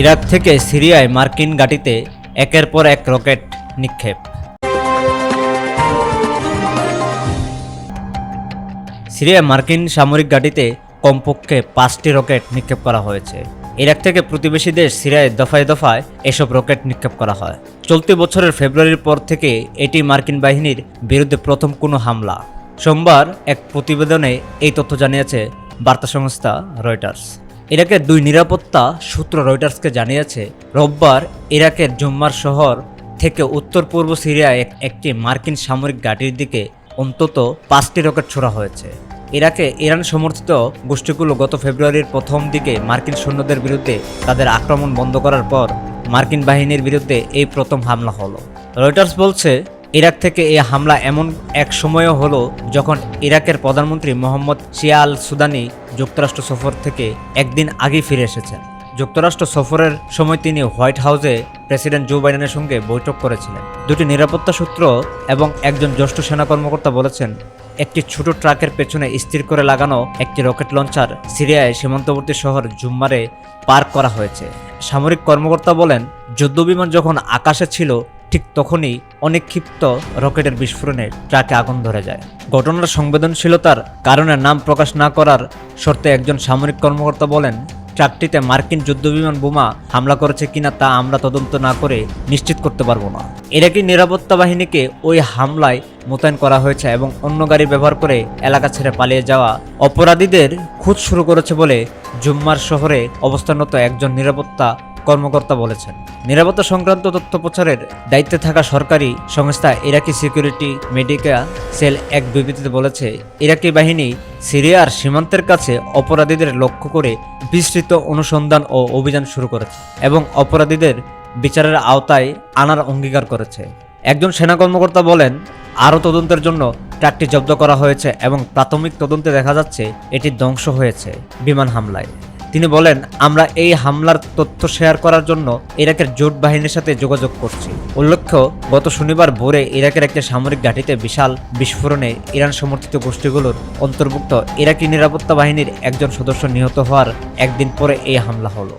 Iraq থেকে সিরিয়ায় মার্কিন ঘাঁটিতে একের পর এক রকেট নিক্ষেপ। সিরিয়ায় মার্কিন সামরিক ঘাঁটিতে কমপক্ষে পাঁচটি রকেট নিক্ষেপ করা হয়েছে। ইরাক থেকে প্রতিবেশী দেশ সিরিয়ায় দফায় দফায় এসব রকেট নিক্ষেপ করা হয়। চলতি বছরের ফেব্রুয়ারির পর থেকে এটি মার্কিন বাহিনীর বিরুদ্ধে প্রথম কোনো হামলা। সোমবার এক প্রতিবেদনে এই তথ্য জানিয়েছে বার্তা সংস্থা রয়টার্স। ইরাকের দুই নিরাপত্তা সূত্র রয়টার্সকে জানিয়েছে, রোববার ইরাকের জুম্মার শহর থেকে উত্তর পূর্ব সিরিয়ায় একটি মার্কিন সামরিক ঘাঁটির দিকে অন্তত পাঁচটি রকেট ছোড়া হয়েছে। ইরাকে ইরান সমর্থিত গোষ্ঠীগুলো গত ফেব্রুয়ারির প্রথম দিকে মার্কিন সৈন্যদের বিরুদ্ধে তাদের আক্রমণ বন্ধ করার পর মার্কিন বাহিনীর বিরুদ্ধে এই প্রথম হামলা হলো। রয়টার্স বলছে ইরাক থেকে এই হামলা এমন এক সময়ও হলো যখন ইরাকের প্রধানমন্ত্রী মোহাম্মদ শিয়া আল সুদানি যুক্তরাষ্ট্র সফর থেকে একদিন আগেই ফিরে এসেছেন। যুক্তরাষ্ট্র সফরের সময় তিনি হোয়াইট হাউসে প্রেসিডেন্ট জো বাইডেনের সঙ্গে বৈঠক করেছিলেন। দুটি নিরাপত্তা সূত্র এবং একজন জ্যেষ্ঠ সেনা কর্মকর্তা বলেছেন, একটি ছোট ট্রাকের পেছনে স্থির করে লাগানো একটি রকেট লঞ্চার সিরিয়ায় সীমান্তবর্তী শহর জুম্মারে পার্ক করা হয়েছে। সামরিক কর্মকর্তা বলেন, যুদ্ধবিমান যখন আকাশে ছিল ঠিক তখনই অনেক ক্ষিপ্ত রকেটের বিস্ফোরণে ট্রাকে আগুন ধরে যায়। ঘটনার সংবেদনশীলতার কারণে নাম প্রকাশ না করার শর্তে একজন সামরিক কর্মকর্তা বলেন, ট্রাকটিতে মার্কিন যুদ্ধবিমান বোমা হামলা করেছে কিনা তা আমরা তদন্ত না করে নিশ্চিত করতে পারব না। ইরাকি নিরাপত্তা বাহিনীকে ওই হামলায় মোতায়েন করা হয়েছে এবং অন্য গাড়ি ব্যবহার করে এলাকা ছেড়ে পালিয়ে যাওয়া অপরাধীদের খুঁজ শুরু করেছে বলে জুম্মার শহরে অবস্থানরত একজন নিরাপত্তা কর্মকর্তা বলেছেন। নিরাপত্তা সংক্রান্ত তথ্য প্রচারের দায়িত্বে থাকা সরকারি সংস্থা ইরাকি সিকিউরিটি মেডিকা সেল এক বিবৃতিতে বলেছে, ইরাকি বাহিনী সিরিয়ার সীমান্তের কাছে অপরাধীদের লক্ষ্য করে বিস্তৃত অনুসন্ধান ও অভিযান শুরু করেছে এবং অপরাধীদের বিচারের আওতায় আনার অঙ্গীকার করেছে। একজন সেনা কর্মকর্তা বলেন, আরও তদন্তের জন্য ট্রাকটি জব্দ করা হয়েছে এবং প্রাথমিক তদন্তে দেখা যাচ্ছে এটি ধ্বংস হয়েছে বিমান হামলায়। তিনি বলেন, আমরা এই হামলার তথ্য শেয়ার করার জন্য ইরাকের জোট বাহিনীর সাথে যোগাযোগ করছি। উল্লেখ্য, গত শনিবার ভোরে ইরাকের একটি সামরিক ঘাঁটিতে বিশাল বিস্ফোরণে ইরান সমর্থিত গোষ্ঠীগুলোর অন্তর্ভুক্ত ইরাকি নিরাপত্তা বাহিনীর একজন সদস্য নিহত হওয়ার একদিন পরে এই হামলা হলো।